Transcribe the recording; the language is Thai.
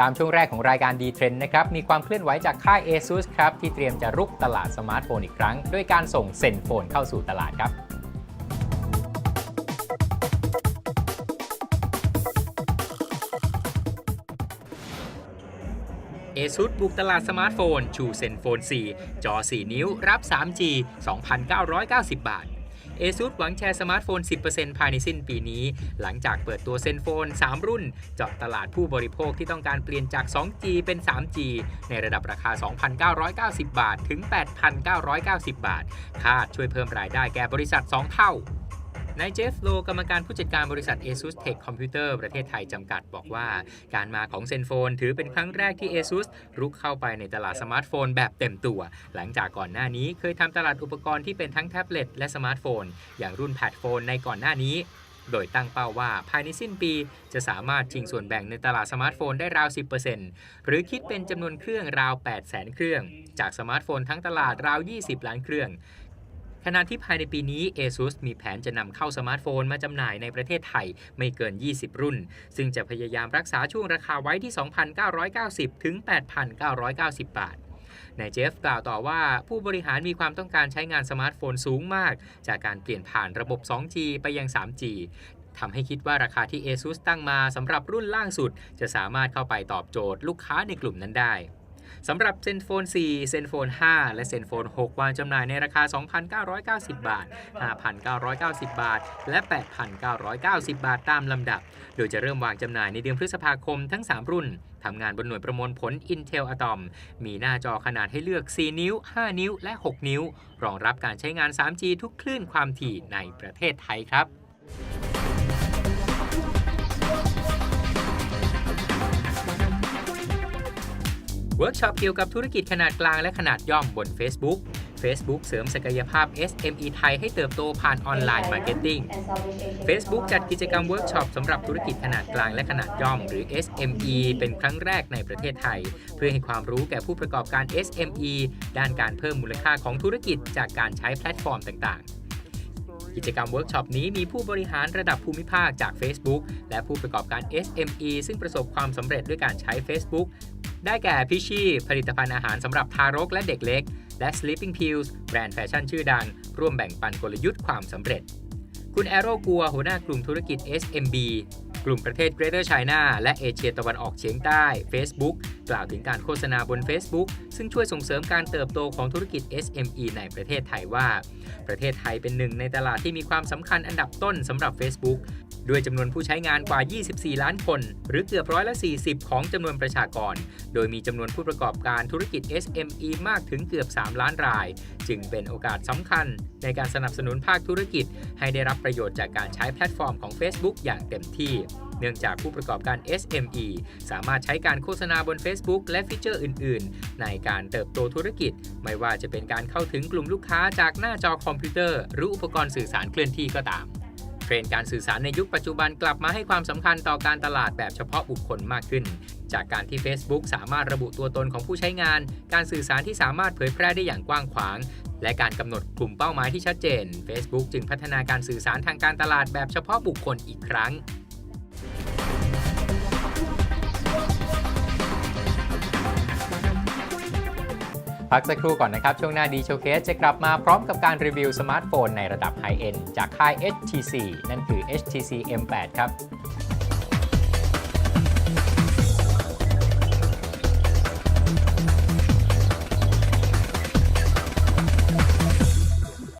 ตามช่วงแรกของรายการ D-Trend นะครับ มีความเคลื่อนไหวจากค่าย ASUS ครับ ที่เตรียมจะรุกตลาดสมาร์ทโฟนอีกครั้ง ด้วยการส่งเซนโฟนเข้าสู่ตลาดครับ ASUS บุกตลาดสมาร์ทโฟน ชูเซนโฟน 4 จอ 4 นิ้ว รับ 3G 2,990 บาท ASUS หวังแชร์สมาร์ทโฟน 10%ภายในสิ้นปีนี้ หลังจากเปิดตัวเซนโฟน 3 รุ่น เจาะตลาดผู้บริโภคที่ต้องการเปลี่ยนจาก 2G เป็น 3G ในระดับราคา 2,990 บาท ถึง 8,990 บาท คาดช่วยเพิ่มรายได้แก่บริษัท 2 เท่า นายเจฟโลกรรมการผู้จัดการบริษัท ASUS Tech Computer ประเทศไทยจำกัดบอกว่า การมาของเซนโฟนถือเป็นครั้งแรกที่ ASUS รุกเข้าไปในตลาดสมาร์ทโฟนแบบเต็มตัว หลังจากก่อนหน้านี้เคยทำตลาดอุปกรณ์ที่เป็นทั้งแท็บเล็ตและสมาร์ทโฟน อย่างรุ่นแพดโฟนในก่อนหน้านี้โดยตั้งเป้าว่าภายในสิ้นปีจะสามารถชิงส่วนแบ่งในตลาดสมาร์ทโฟนได้ราว 10%หรือคิดเป็นจำนวนเครื่องราว 800,000 เครื่อง จากสมาร์ทโฟนทั้งตลาดราว 20 ล้านเครื่อง ขณะที่ภายในปีนี้ ASUS มีแผนจะนำเข้าสมาร์ทโฟนมาจำหน่ายในประเทศไทยไม่เกิน 20 รุ่น ซึ่งจะพยายามรักษาช่วงราคาไว้ที่ 2,990 ถึง 8,990 บาทนายเจฟกล่าวต่อว่าผู้บริหารมีความต้องการใช้งานสมาร์ทโฟนสูงมาก จากการเปลี่ยนผ่านระบบ 2G ไปยัง 3G ทำให้คิดว่าราคาที่ ASUS ตั้งมาสำหรับรุ่นล่างสุด จะสามารถเข้าไปตอบโจทย์ลูกค้าในกลุ่มนั้นได้ สำหรับเซนโฟน 4 เซนโฟน 5 และเซนโฟน 6 วางจำหน่ายในราคา 2,990 บาท 5,990 บาท และ 8,990 บาทตามลำดับ โดยจะเริ่มวางจำหน่ายในเดือนพฤษภาคมทั้ง 3 รุ่นทำงานบนหน่วยประมวลผล Intel Atom มีหน้าจอขนาดให้เลือก 4 นิ้ว 5 นิ้ว และ 6 นิ้ว รองรับการใช้งาน 3G ทุกคลื่นความถี่ในประเทศไทยครับ เวิร์กช็อปเกี่ยวกับธุรกิจขนาดกลางและขนาดย่อมบน Facebook Facebook เสริมศักยภาพ SME ไทยให้เติบโตผ่านออนไลน์มาร์เก็ตติ้ง Facebook จัดกิจกรรมเวิร์กช็อปสำหรับธุรกิจขนาดกลางและขนาดย่อม หรือ SME เป็นครั้งแรกในประเทศไทย เพื่อให้ความรู้แก่ผู้ประกอบการ SME ด้านการเพิ่มมูลค่าของธุรกิจจากการใช้แพลตฟอร์มต่างๆ กิจกรรมเวิร์กช็อปนี้มีผู้บริหารระดับภูมิภาคจาก Facebook และผู้ประกอบการ SME ซึ่งประสบความสำเร็จด้วยการใช้ Facebook ได้แก่พิชี่ผลิตภัณฑ์อาหารสำหรับทารกและเด็กเล็ก และ Sleeping Pills แบรนด์แฟชั่นชื่อดัง ร่วมแบ่งปันกลยุทธ์ความสำเร็จ คุณแอโรกัวหัวหน้ากลุ่มธุรกิจ SMB กลุ่มประเทศ Greater China และเอเชียตะวันออกเฉียงใต้ Facebook กล่าวถึงการโฆษณาบน Facebook ซึ่งช่วยส่งเสริมการเติบโตของธุรกิจ SME ในประเทศไทยว่า ประเทศไทยเป็นหนึ่งในตลาดที่มีความสำคัญอันดับต้นสำหรับ Facebook ด้วยจำนวนผู้ใช้งานกว่า 24 ล้านคน หรือเกือบร้อยละ 40 ของจำนวนประชากร โดยมีจำนวนผู้ประกอบการธุรกิจ SME มากถึงเกือบ 3 ล้านราย จึงเป็นโอกาสสำคัญ ในการสนับสนุนภาคธุรกิจ ให้ได้รับประโยชน์จากการใช้แพลตฟอร์มของ Facebook อย่างเต็มที่เนื่องจากผู้ประกอบการ SME สามารถใช้การโฆษณาบน Facebook และฟีเจอร์อื่น ๆ ในการเติบโตธุรกิจ ไม่ว่าจะเป็นการเข้าถึงกลุ่มลูกค้าจากหน้าจอคอมพิวเตอร์ หรืออุปกรณ์สื่อสารเคลื่อนที่ก็ตาม รนด์การสื่อสารในยุคปัจจุบันกลับมาให้ความสำคัญต่อการตลาดแบบเฉพาะบุคคลมากขึ้น จากการที่ Facebook สามารถระบุตัวตนของผู้ใช้งาน การสื่อสารที่สามารถเผยแพร่ได้อย่างกว้างขวาง และการกำหนดกลุ่มเป้าหมายที่ชัดเจน Facebook จึงพัฒนาการสื่อสารทางการตลาดแบบเฉพาะบุคคลอีกครั้ง พักสักครู่ก่อนนะครับ ช่วงหน้าดีโชว์เคสจะกลับมาพร้อมกับการรีวิวสมาร์ทโฟนในระดับไฮเอ็นจากค่าย HTC นั่นคือ HTC M8 ครับ